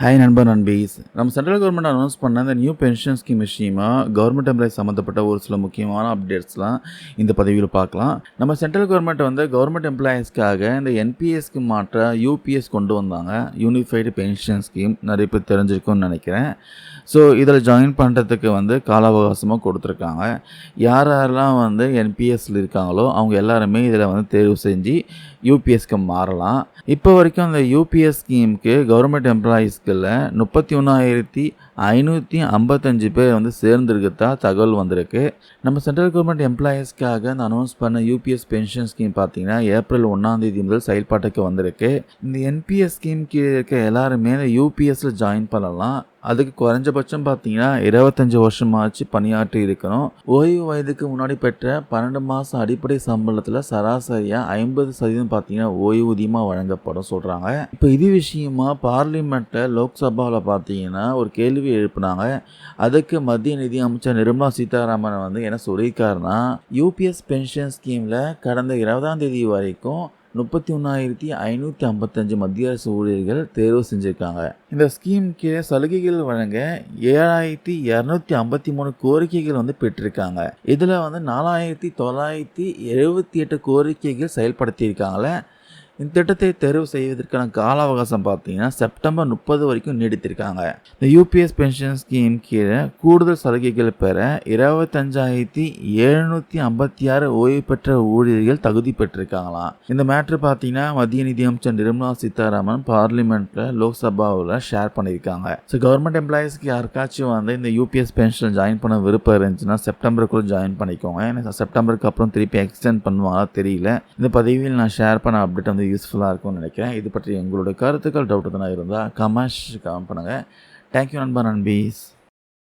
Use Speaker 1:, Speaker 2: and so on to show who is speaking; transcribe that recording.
Speaker 1: Hi நண்பர் நண்பீஸ் நம்ம central government announce பண்ண இந்த நியூ பென்ஷன் ஸ்கீம் விஷயமா கவர்மெண்ட் எம்ப்ளாய் சம்மந்தப்பட்ட ஒரு சில முக்கியமான அப்டேட்ஸ்லாம் இந்த பதவியில் பார்க்கலாம். நம்ம சென்ட்ரல் கவர்மெண்ட் வந்து கவர்மெண்ட் எம்ப்ளாயீஸ்க்காக இந்த என்பிஎஸ்க்கு மாற்ற யூபிஎஸ் கொண்டு வந்தாங்க. யூனிஃபைடு பென்ஷன் ஸ்கீம் நிறைய பேர் தெரிஞ்சிருக்கும்னு நினைக்கிறேன். ஸோ இதில் ஜாயின் பண்ணுறதுக்கு வந்து கால அவகாசமாக கொடுத்துருக்காங்க. யார் யாரெல்லாம் வந்து என்பிஎஸ்ல இருக்காங்களோ அவங்க எல்லாருமே இதில் வந்து தேர்வு செஞ்சு யூபிஎஸ்க்கு மாறலாம். இப்போ வரைக்கும் அந்த யூபிஎஸ் ஸ்கீமுக்கு கவர்மெண்ட் நாட்களில் முப்பத்தி ஒன்றாயிரத்தி ஐநூற்றி ஐம்பத்தஞ்சு பேர் வந்து சேர்ந்துருக்கதா தகவல் வந்திருக்கு. நம்ம சென்ட்ரல் கவர்மெண்ட் எம்ப்ளாயீஸ்க்காக அந்த அனௌன்ஸ் பண்ண யூபிஎஸ் பென்ஷன் ஸ்கீம் பார்த்தீங்கன்னா ஏப்ரல் ஒன்றாந்தேதி முதல் செயல்பாட்டுக்கு வந்திருக்கு. இந்த என்பிஎஸ் ஸ்கீம் கீழே இருக்க எல்லாருமே யூபிஎஸ்ஸில் ஜாயின் பண்ணலாம். அதுக்கு குறைஞ்சபட்சம் பார்த்தீங்கன்னா இருபத்தஞ்சி வருஷமாச்சு பணியாற்றி இருக்கணும் ஓய்வு வயதுக்கு முன்னாடி பெற்ற பன்னெண்டு மாதம் அடிப்படை சம்பளத்தில் சராசரியாக ஐம்பது சதவீதம் பார்த்தீங்கன்னா ஓய்வூதியமாக வழங்கப்படும் சொல்கிறாங்க இப்போ இது விஷயமா பார்லிமெண்ட்டில் லோக்சபாவில் பார்த்தீங்கன்னா ஒரு கேள்வி எழுப்புனாங்க. அதுக்கு மத்திய நிதி அமைச்சர் நிர்மலா சீதாராமன் வந்து என்ன சொல்லியிருக்காருன்னா யூபிஎஸ் பென்ஷன் ஸ்கீமில் கடந்த இருபதாம் தேதி வரைக்கும் முப்பத்தி ஒன்றாயிரத்தி ஐநூற்றி ஐம்பத்தஞ்சு மத்திய அரசு ஊழியர்கள் தேர்வு செஞ்சுருக்காங்க. இந்த ஸ்கீம் கீழே சலுகைகள் வழங்க ஏழாயிரத்தி இரநூத்தி ஐம்பத்தி மூணு கோரிக்கைகள் வந்து பெற்றிருக்காங்க. இதில் வந்து நாலாயிரத்தி தொள்ளாயிரத்தி எழுபத்தி எட்டு கோரிக்கைகள் செயல்படுத்தியிருக்காங்களே இந்த திட்டத்தை தேர்வு செய்வதற்கான கால அவகாசம் பார்த்தீங்கன்னா செப்டம்பர் முப்பது வரைக்கும் நீடித்திருக்காங்க. இந்த யூபிஎஸ் பென்ஷன் ஸ்கீம் கீழே கூடுதல் சலுகைகள் பெற இருபத்தஞ்சாயிரத்தி எழுநூற்றி ஐம்பத்தி ஆறு ஓய்வு பெற்ற ஊழியர்கள் தகுதி பெற்றிருக்காங்களாம். இந்த மேட்ரு பார்த்தீங்கன்னா மத்திய நிதியமைச்சர் நிர்மலா சீதாராமன் பார்லிமெண்ட்டில் லோக்சபாவில் ஷேர் பண்ணியிருக்காங்க. ஸோ கவர்மெண்ட் எம்ப்ளாயீஸ்க்கு யாருக்காச்சும் வந்து இந்த யூபிஎஸ் பென்ஷன் ஜாயின் பண்ண விருப்பம் இருந்துச்சுன்னா செப்டம்பருக்குள்ள ஜாயின் பண்ணிக்கோங்க. ஏன்னா செப்டம்பருக்கு அப்புறம் திருப்பி எக்ஸ்டெண்ட் பண்ணுவாங்களா தெரியல. இந்த பதவியில் நான் ஷேர் பண்ண அப்டேட் வந்து யூஸ்ஃபுல்லாக இருக்கும்னு நினைக்கிறேன். இது பற்றி உங்களோட கருத்துக்கள் டவுட் எதனா இருந்தால் கமெண்ட்ஸ் கமெண்ட் பண்ணுங்கள் தேங்க்யூ நண்பா நண்பீஸ்.